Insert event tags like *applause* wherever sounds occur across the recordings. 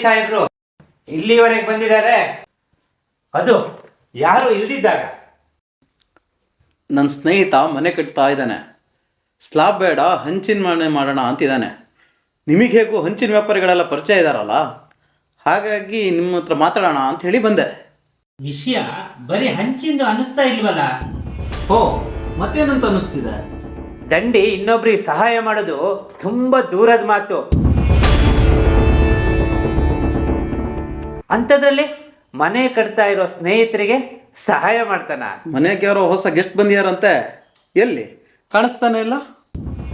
ಸಾಹೇಬ್ರು ಇಲ್ಲಿವರೆಗೆ ಬಂದಿದ್ದಾರೆ. ಅದು ಯಾರು ಇಲ್ದಿದ್ದಾಗ. ನನ್ನ ಸ್ನೇಹಿತ ಮನೆ ಕಟ್ತಾ ಇದ್ದಾನೆ. ಸ್ಲಾಬ್ ಬೇಡ ಹಂಚಿನ ಮನೆ ಮಾಡೋಣ ಅಂತಿದ್ದಾನೆ. ನಿಮಗೆ ಹೇಗೂ ಹಂಚಿನ ವ್ಯಾಪಾರಿಗಳೆಲ್ಲ ಪರಿಚಯ ಇದ್ದಾರಲ್ಲ ಹಾಗಾಗಿ ನಿಮ್ಮ ಹತ್ರ ಮಾತಾಡೋಣ ಅಂತ ಹೇಳಿ ಬಂದೆ. ವಿಷಯ ಬರೀ ಹಂಚಿಂದು ಅನಿಸ್ತಾ ಇಲ್ವಲ್ಲ? ಓ ಮತ್ತೇನಂತ ಅನಿಸ್ತಿದೆ ದಂಡಿ ಇನ್ನೊಬ್ರಿಗೆ ಸಹಾಯ ಮಾಡೋದು ತುಂಬಾ ದೂರದ ಮಾತು. ಅಂಥದ್ರಲ್ಲಿ ಮನೆ ಕಟ್ತಾ ಇರೋ ಸ್ನೇಹಿತರಿಗೆ ಸಹಾಯ ಮಾಡ್ತಾನ. ಮನೆಗೆ ಯಾರೋ ಹೊಸ ಗೆಸ್ಟ್ ಬಂದಿದಾರಂತೆ. ಎಲ್ಲಿ? ಕಾಣಿಸ್ತಾನೆ ಇಲ್ಲ?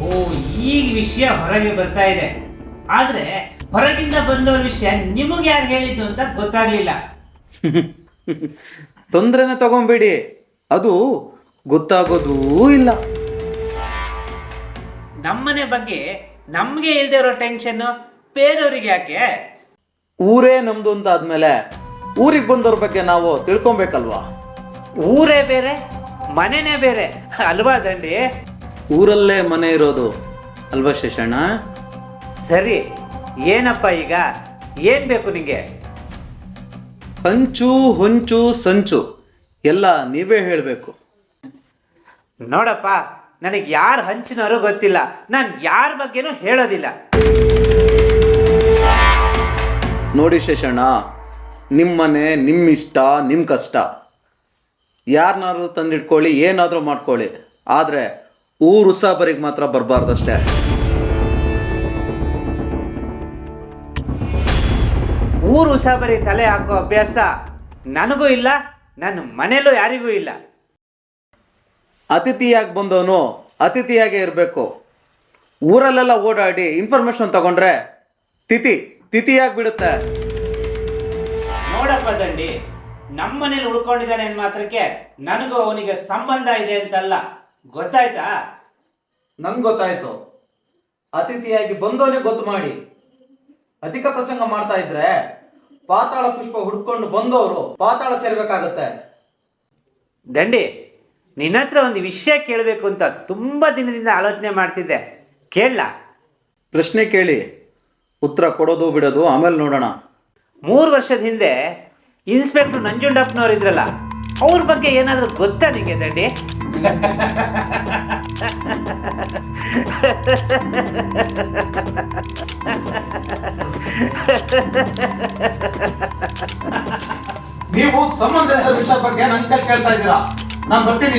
ಓ ಈಗ ವಿಷಯ ಹೊರಗೆ ಬರ್ತಾ ಇದೆ. ಆದ್ರೆ ಹೊರಗಿಂದ ಬಂದವ್ರ ವಿಷಯ ನಿಮಗೆ ಯಾರು ಹೇಳಿದ್ದು ಅಂತ ಗೊತ್ತಾಗ್ಲಿಲ್ಲ. *laughs* ತೊಂದರೆನೇ ತಗೊಂಬೇಡಿ. ಅದು ಗೊತ್ತಾಗೋದೂ ಇಲ್ಲ. ನಮ್ಮನೆ ಬಗ್ಗೆ ನಮ್ಗೆ ಇಲ್ದೇ ಇರೋ ಟೆನ್ಷನ್ ಬೇರೆಯವ್ರಿಗೆ ಯಾಕೆ? ಊರೇ ನಮ್ದು ಅಂತ ಆದ್ಮೇಲೆ ಊರಿಗೆ ಬಂದವ್ರ ಬಗ್ಗೆ ನಾವು ತಿಳ್ಕೊಬೇಕಲ್ವಾ? ಊರೇ ಬೇರೆ ಮನೆನೇ ಬೇರೆ. ಅಲ್ವಾ ದಂಡಿ? ಊರಲ್ಲೇ ಮನೆ ಇರೋದು ಅಲ್ವಾ ಶೇಷಣ್ಣ? ಸರಿ ಏನಪ್ಪ ಈಗ? ಏನ್ ಬೇಕು ನಿಂಗೆ? ಹಂಚು ಹೊಂಚು ಸಂಚು ಎಲ್ಲ ನೀವೇ ಹೇಳಬೇಕು. ನೋಡಪ್ಪ ನನಗೆ ಯಾರು ಹಂಚಿನವರು ಗೊತ್ತಿಲ್ಲ. ನಾನು ಯಾರ ಬಗ್ಗೆನೂ ಹೇಳೋದಿಲ್ಲ. ನೋಡಿ ಶೇಷಣ್ಣ ನಿಮ್ಮನೆ ನಿಮ್ಮ ಇಷ್ಟ ನಿಮ್ಮ ಕಷ್ಟ. ಯಾರನ್ನಾದ್ರೂ ತಂದಿಟ್ಕೊಳ್ಳಿ ಏನಾದರೂ ಮಾಡ್ಕೊಳ್ಳಿ. ಆದರೆ ಊರು ಉಸಾಬರಿಗೆ ಮಾತ್ರ ಬರಬಾರ್ದಷ್ಟೇ. ಊರು ಉಸಾಬರಿ ತಲೆ ಹಾಕೋ ಅಭ್ಯಾಸ ನನಗೂ ಇಲ್ಲ ನನ್ನ ಮನೆಯಲ್ಲೂ ಯಾರಿಗೂ ಇಲ್ಲ. ಅತಿಥಿಯಾಗಿ ಬಂದವನು ಅತಿಥಿಯಾಗೇ ಇರಬೇಕು. ಊರಲ್ಲೆಲ್ಲ ಓಡಾಡಿ ಇನ್ಫಾರ್ಮೇಶನ್ ತಗೊಂಡ್ರೆ ತಿಥಿ ತಿಥಿಯಾಗಿ ಬಿಡುತ್ತೆ ನೋಡಪ್ಪ ದಂಡಿ ನಮ್ಮನೇಲಿ ಉಳ್ಕೊಂಡಿದ್ದಾನೆ ಅಂದ ಮಾತ್ರಕ್ಕೆ ನನಗೂ ಅವನಿಗೆ ಸಂಬಂಧ ಇದೆ ಅಂತಲ್ಲ. ಗೊತ್ತಾಯ್ತಾ? ನಂಗೆ ಗೊತ್ತಾಯ್ತು. ಅತಿಥಿಯಾಗಿ ಬಂದವನೇ ಗೊತ್ತು ಮಾಡಿ. ಅಧಿಕ ಪ್ರಸಂಗ ಮಾಡ್ತಾ ಇದ್ರೆ ಪಾತಾಳ ಪುಷ್ಪ ಹುಡ್ಕೊಂಡು ಬಂದವರು ಪಾತಾಳ ಸೇರ್ಬೇಕಾಗತ್ತೆ. ದಂಡಿ ನಿನ್ನ ಹತ್ರ ಒಂದು ವಿಷಯ ಕೇಳಬೇಕು ಅಂತ ತುಂಬ ದಿನದಿಂದ ಆಲೋಚನೆ ಮಾಡ್ತಿದ್ದೆ. ಕೇಳಲ್ಲ ಪ್ರಶ್ನೆ ಕೇಳಿ. ಉತ್ತರ ಕೊಡೋದು ಬಿಡೋದು ಆಮೇಲೆ ನೋಡೋಣ. ಮೂರು ವರ್ಷದ ಹಿಂದೆ ಇನ್ಸ್ಪೆಕ್ಟರ್ ನಂಜುಂಡಪ್ಪನವ್ರು ಇದ್ರಲ್ಲ ಅವ್ರ ಬಗ್ಗೆ ಏನಾದರೂ ಗೊತ್ತಾ ನಿಮಗೆ ದಂಡಿ ನೀವು ಸಂಬಂಧ ವಿಷಯ ಬಗ್ಗೆ ನನ್ನ ಕೈ ಕೇಳ್ತಾ ಇದ್ದೀರಾ? ನಾನು ಬರ್ತೀನಿ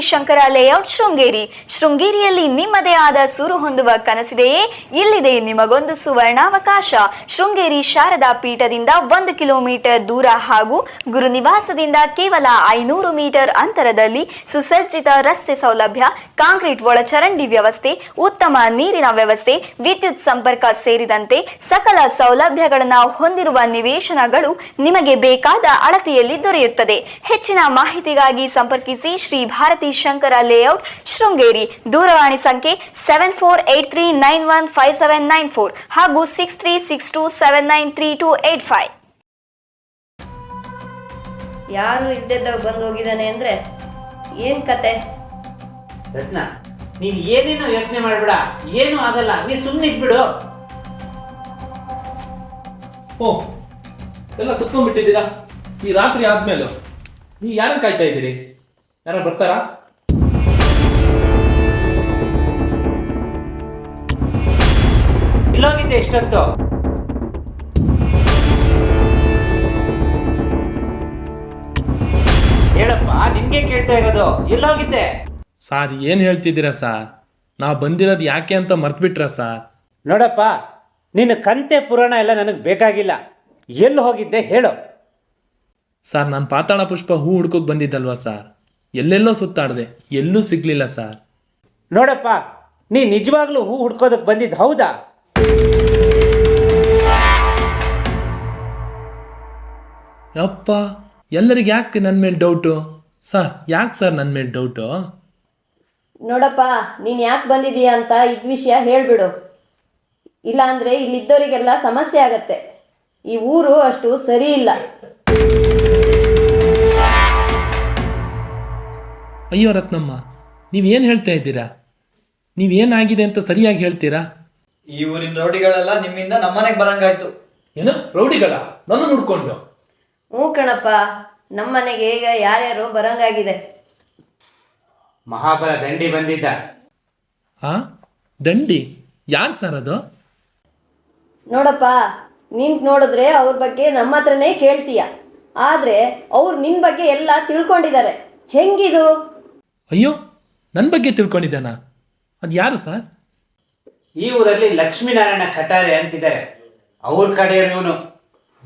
ಶಂಕರ ಲೇಔಟ್ ಶೃಂಗೇರಿ. ಶೃಂಗೇರಿಯಲ್ಲಿ ನಿಮ್ಮದೇ ಆದ ಸೂರು ಹೊಂದುವ ಕನಸಿದೆಯೇ? ಇಲ್ಲಿದೆ ನಿಮಗೊಂದು ಸುವರ್ಣಾವಕಾಶ. ಶೃಂಗೇರಿ ಶಾರದಾ ಪೀಠದಿಂದ ಒಂದು ಕಿಲೋಮೀಟರ್ ದೂರ ಹಾಗೂ ಗುರುನಿವಾಸದಿಂದ ಕೇವಲ ಐನೂರು ಮೀಟರ್ ಅಂತರದಲ್ಲಿ ಸುಸಜ್ಜಿತ ರಸ್ತೆ ಸೌಲಭ್ಯ, ಕಾಂಕ್ರೀಟ್ ಒಳಚರಂಡಿ ವ್ಯವಸ್ಥೆ ಉತ್ತಮ ನೀರಿನ ವ್ಯವಸ್ಥೆ ವಿದ್ಯುತ್ ಸಂಪರ್ಕ ಸೇರಿದಂತೆ ಸಕಲ ಸೌಲಭ್ಯಗಳನ್ನು ಹೊಂದಿರುವ ನಿವೇಶನಗಳು ನಿಮಗೆ ಬೇಕಾದ ಅಳತೆಯಲ್ಲಿ ದೊರೆಯುತ್ತದೆ. ಹೆಚ್ಚಿನ ಮಾಹಿತಿಗಾಗಿ ಸಂಪರ್ಕಿಸಿ ಶ್ರೀ ಭಾರತಿ ಶಂಕರ ಲೇಔಟ್ ಶೃಂಗೇರಿ. ದೂರವಾಣಿ ಸಂಖ್ಯೆ seven four eight three nine one five seven nine four ಹಾಗೂ six three six two seven nine three two eight five ಯಾರು ಇದ್ದದ್ದಾಗ ಬಂದು ಹೋಗಿದ್ದಾನೆ ಅಂದ್ರೆ ಏನ್ ಕತೆ? ರತ್ನ. ನೀನ್ ಏನೇನೋ ಯೋಚನೆ ಮಾಡ್ಬಿಡ. ಏನೂ ಆಗಲ್ಲ. ನೀ ಸುಮ್ಮನೆ ಇಟ್ಬಿಡು ಓ ಎಲ್ಲ ಕುತ್ಕೊಂಡ್ಬಿಟ್ಟಿದ್ದೀರಾ? ಈ ರಾತ್ರಿ ಆದ್ಮೇಲೆ. ನೀ ಯಾರು ಕಾಯ್ತಾ ಇದ್ದೀರಿ? ಯಾರ ಬರ್ತಾರಾ? ಇಲ್ಲೋಗಿದ್ದೆ ಎಷ್ಟೊತ್ತು ಹೇಳಪ್ಪ ನಿನ್ಗೆ ಕೇಳ್ತಾ ಇರೋದು. ಎಲ್ಲೋಗಿದ್ದೆ ಸಾರ್ ಏನು ಹೇಳ್ತಿದ್ದೀರಾ ಸಾರ್? ನಾವು ಬಂದಿರೋದು ಯಾಕೆ ಅಂತ ಮರ್ತ್ಬಿಟ್ರಾ ಸಾರ್? ನೋಡಪ್ಪ ನಿನ್ನ ಕಂತೆ ಪುರಾಣ ಎಲ್ಲ ನನಗೆ ಬೇಕಾಗಿಲ್ಲ. ಎಲ್ಲಿ ಹೋಗಿದ್ದೆ ಹೇಳು. ಸರ್ ನಾನು ಪಾತಾಳ ಪುಷ್ಪ ಹೂ ಹುಡ್ಕೋಕ್ ಬಂದಿದ್ದಲ್ವಾ ಸರ್? ಎಲ್ಲೆಲ್ಲೋ ಸುತ್ತಾಡಿದೆ ಎಲ್ಲೂ ಸಿಗ್ಲಿಲ್ಲ ಸರ್. ನೋಡಪ್ಪ ನೀ ನಿಜವಾಗ್ಲೂ ಹೂ ಹುಡ್ಕೋದಕ್ಕೆ ಬಂದಿದ್ದು ಹೌದಾ? ಯಪ್ಪ ಎಲ್ಲರಿಗೆ ಯಾಕೆ ನನ್ನ ಮೇಲೆ ಡೌಟು ಸರ್ ಯಾಕೆ ಸರ್ ನನ್ನ ಮೇಲೆ ಡೌಟು ನೋಡಪ್ಪ ನೀನು ಯಾಕೆ ಬಂದಿದೀಯ ಅಂತ ಇದು ವಿಷಯ ಹೇಳಿಬಿಡು. ಇಲ್ಲಾಂದರೆ ಇಲ್ಲಿದ್ದವರಿಗೆಲ್ಲ ಸಮಸ್ಯೆ ಆಗತ್ತೆ. ಈ ಊರು ಅಷ್ಟು ಸರಿ ಇಲ್ಲ. ಅಯ್ಯೋ ರತ್ನಮ್ಮ ನೀವೇನು ಹೇಳ್ತಾ ಇದ್ದೀರಾ? ನೀವೇನಾಗಿದೆ ಅಂತ ಸರಿಯಾಗಿ ಹೇಳ್ತೀರಾ? ಈ ಊರಿನ ರೌಡಿಗಳೆಲ್ಲ ನಿಮ್ಮಿಂದ ನಮ್ಮನೆಗೆ ಬರಂಗಾಯ್ತು. ಏನು? ರೌಡಿಗಳ? ನನ್ನ ನೋಡ್ಕೊಂಡು. ಹ್ಞೂ ಕಣಪ್ಪ ನಮ್ಮನೆಗೆ ಈಗ ಯಾರ್ಯಾರು ಬರಂಗಾಗಿದೆ. ಮಹಾಬಲ ದಂಡಿ ಬಂದಿದ್ದ. ಆ? ದಂಡಿ? ಯಾರು ಸರ್ ಅದು? ನೋಡಪ್ಪ ನೀನ್ ನೋಡಿದ್ರೆ ಅವ್ರ ಬಗ್ಗೆ ನಮ್ಮ ಹತ್ರನೇ ಕೇಳ್ತೀಯ. ಆದ್ರೆ ಅವ್ರು ನಿನ್ ಬಗ್ಗೆ ಎಲ್ಲ ತಿಳ್ಕೊಂಡಿದ್ದಾರೆ ಹೆಂಗಿದು? ಅಯ್ಯೋ ನನ್ನ ಬಗ್ಗೆ ತಿಳ್ಕೊಂಡಿದ್ದಾನ? ಅದು ಯಾರು ಸರ್ ಈ ಊರಲ್ಲಿ ಲಕ್ಷ್ಮೀನಾರಾಯಣ ಕಟಾರೆ ಅಂತಿದ್ದಾರೆ. ಅವ್ರ ಕಡೆಯವ್ರು ಇವನು.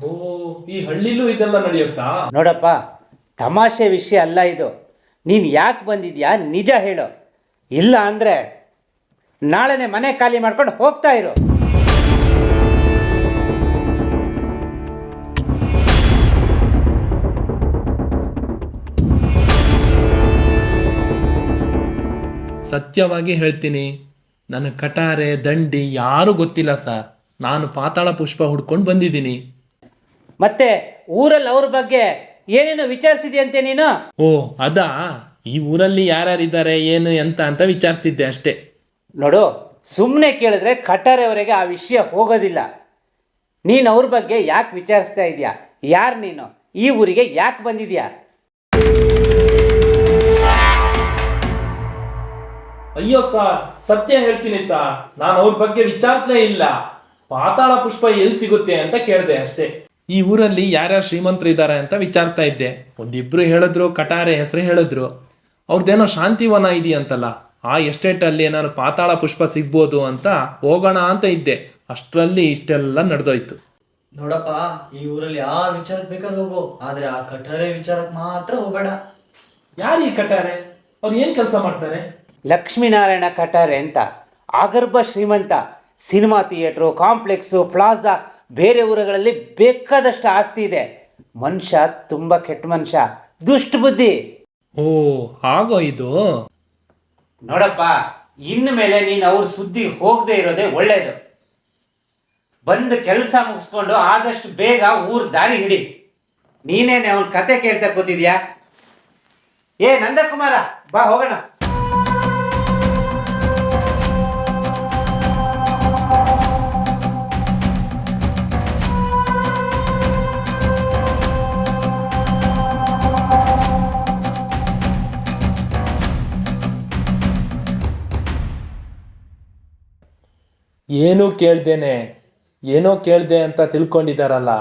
ಓ ಈ ಹಳ್ಳಿಲೂ ಇದೆಲ್ಲ ನಡೆಯುತ್ತಾ? ನೋಡಪ್ಪ ತಮಾಷೆ ವಿಷಯ ಅಲ್ಲ ಇದು. ನೀನು ಯಾಕೆ ಬಂದಿದ್ಯಾ? ನಿಜ ಹೇಳು. ಇಲ್ಲ ಅಂದರೆ ನಾಳೆನೇ ಮನೆ ಖಾಲಿ ಮಾಡ್ಕೊಂಡು ಹೋಗ್ತಾ ಇರು. ಸತ್ಯವಾಗಿ ಹೇಳ್ತೀನಿ ನನ್ನ ಕಟಾರೆ ದಂಡಿ ಯಾರೂ ಗೊತ್ತಿಲ್ಲ ಸರ್. ನಾನು ಪಾತಾಳ ಪುಷ್ಪ ಹುಡ್ಕೊಂಡು ಬಂದಿದ್ದೀನಿ. ಮತ್ತೆ ಊರಲ್ಲಿ ಅವ್ರ ಬಗ್ಗೆ ಏನೇನೋ ವಿಚಾರಿಸಿದ್ಯಂತೆ ನೀನು? ಓ ಅದಾ? ಈ ಊರಲ್ಲಿ ಯಾರ್ಯಾರಿದ್ದಾರೆ ಏನು ಎಂತ ಅಂತ ವಿಚಾರಿಸ್ತಿದ್ದೆ ಅಷ್ಟೇ. ನೋಡು ಸುಮ್ಮನೆ ಕೇಳಿದ್ರೆ ಕಟಾರೆವರೆಗೆ ಆ ವಿಷಯ ಹೋಗೋದಿಲ್ಲ. ನೀನು ಅವ್ರ ಬಗ್ಗೆ ಯಾಕೆ ವಿಚಾರಿಸ್ತಾ ಇದೆಯಾ? ಯಾರು ನೀನು? ಈ ಊರಿಗೆ ಯಾಕೆ ಬಂದಿದ್ಯಾ? ಅಯ್ಯೋ ಸರ್ ಸತ್ಯ ಹೇಳ್ತೀನಿ ಸರ್. ನಾನು ಅವ್ರ ಬಗ್ಗೆ ವಿಚಾರಿಸಲೇ ಇಲ್ಲ. ಪಾತಾಳ ಪುಷ್ಪ ಎಲ್ಲಿ ಸಿಗುತ್ತೆ ಅಂತ ಕೇಳಿದೆ ಅಷ್ಟೇ. ಈ ಊರಲ್ಲಿ ಯಾರ್ಯಾರು ಶ್ರೀಮಂತರು ಇದ್ದಾರೆ ಅಂತ ವಿಚಾರಿಸ್ತಾ ಇದ್ದೆ. ಒಂದಿಬ್ರು ಹೇಳಿದ್ರು ಕಟಾರೆ ಹೆಸರು ಹೇಳಿದ್ರು. ಅವ್ರದ್ದೇನೋ ಶಾಂತಿವನ ಇದೆಯಂತಲ್ಲ ಆ ಎಸ್ಟೇಟಲ್ಲಿ ಏನಾದ್ರು ಪಾತಾಳ ಪುಷ್ಪ ಸಿಗ್ಬೋದು ಅಂತ ಹೋಗೋಣ ಅಂತ ಇದ್ದೆ. ಅಷ್ಟರಲ್ಲಿ ಇಷ್ಟೆಲ್ಲ ನಡೆದೋಯ್ತು. ನೋಡಪ್ಪ ಈ ಊರಲ್ಲಿ ಯಾರು ವಿಚಾರಕ್ಕೆ ಬೇಕಾದ್ರೆ ಹೋಗು ಆದ್ರೆ ಆ ಕಟಾರೆ ವಿಚಾರಕ್ಕೆ ಮಾತ್ರ ಹೋಗಬೇಡ. ಯಾರು ಈ ಕಟಾರೆ? ಅವ್ರು ಏನು ಕೆಲಸ ಮಾಡ್ತಾರೆ? ಲಕ್ಷ್ಮೀನಾರಾಯಣ ಕಟಾರೆ ಅಂತ ಆಗರ್ಭ ಶ್ರೀಮಂತ ಸಿನಿಮಾ ಥಿಯೇಟ್ರು ಕಾಂಪ್ಲೆಕ್ಸು ಪ್ಲಾಜಾ ಬೇರೆ ಊರುಗಳಲ್ಲಿ ಬೇಕಾದಷ್ಟು ಆಸ್ತಿ ಇದೆ. ಮನುಷ್ಯ ತುಂಬ ಕೆಟ್ಟ ಮನುಷ್ಯ ದುಷ್ಟ ಬುದ್ಧಿ. ಓ ಆಗೋ ಇದು? ನೋಡಪ್ಪ ಇನ್ನು ಮೇಲೆ ನೀನು ಅವ್ರ ಸುದ್ದಿ ಹೋಗದೆ ಇರೋದೇ ಒಳ್ಳೇದು. ಬಂದು ಕೆಲಸ ಮುಗಿಸ್ಕೊಂಡು ಆದಷ್ಟು ಬೇಗ ಊರ್ ದಾರಿ ಹಿಡಿ. ನೀನೇನೆ ಅವ್ನ ಕತೆ ಕೇಳ್ತಾ ಕೂತಿದ್ಯಾ? ಏ ನಂದಕುಮಾರ ಬಾ ಹೋಗೋಣ. ಏನೂ ಕೇಳ್ದೇನೆ ಏನೋ ಕೇಳ್ದೆ ಅಂತ ತಿಳ್ಕೊಂಡಿದ್ದಾರಲ್ಲ?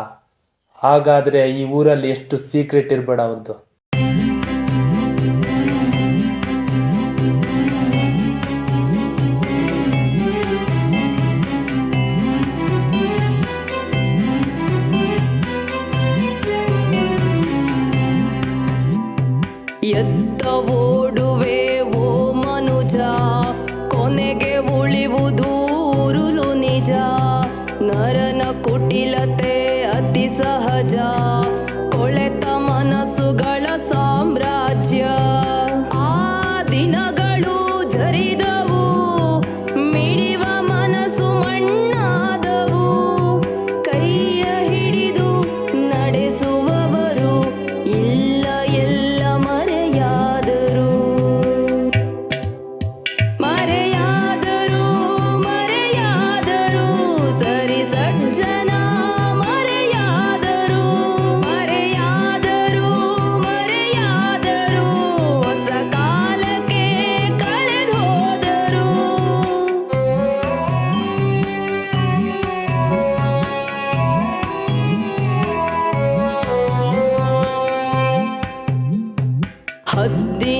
ಹಾಗಾದರೆ ಈ ಊರಲ್ಲಿ ಎಷ್ಟು ಸೀಕ್ರೆಟ್ ಇರಬೇಡ ಅವ್ರದ್ದು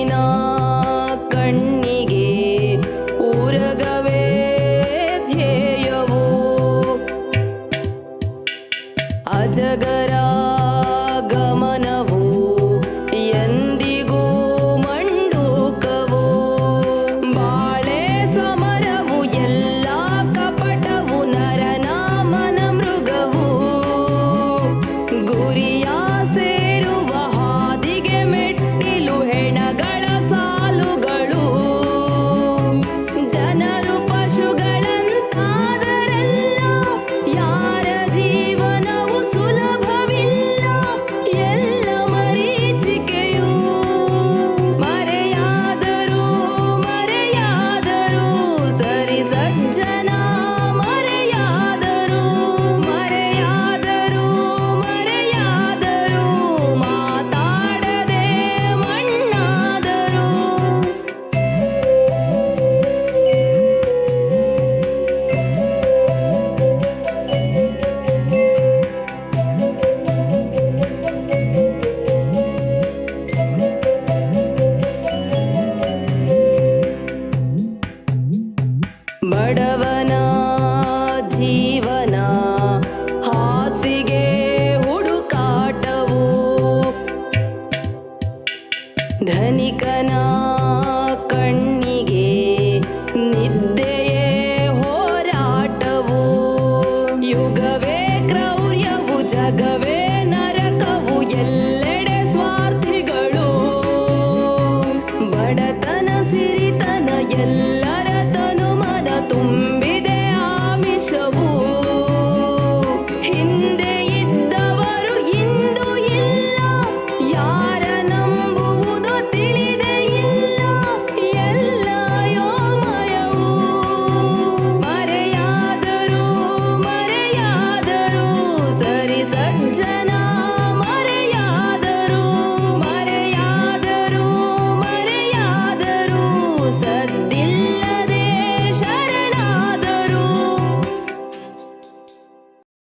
கண்ணினா கண்ணி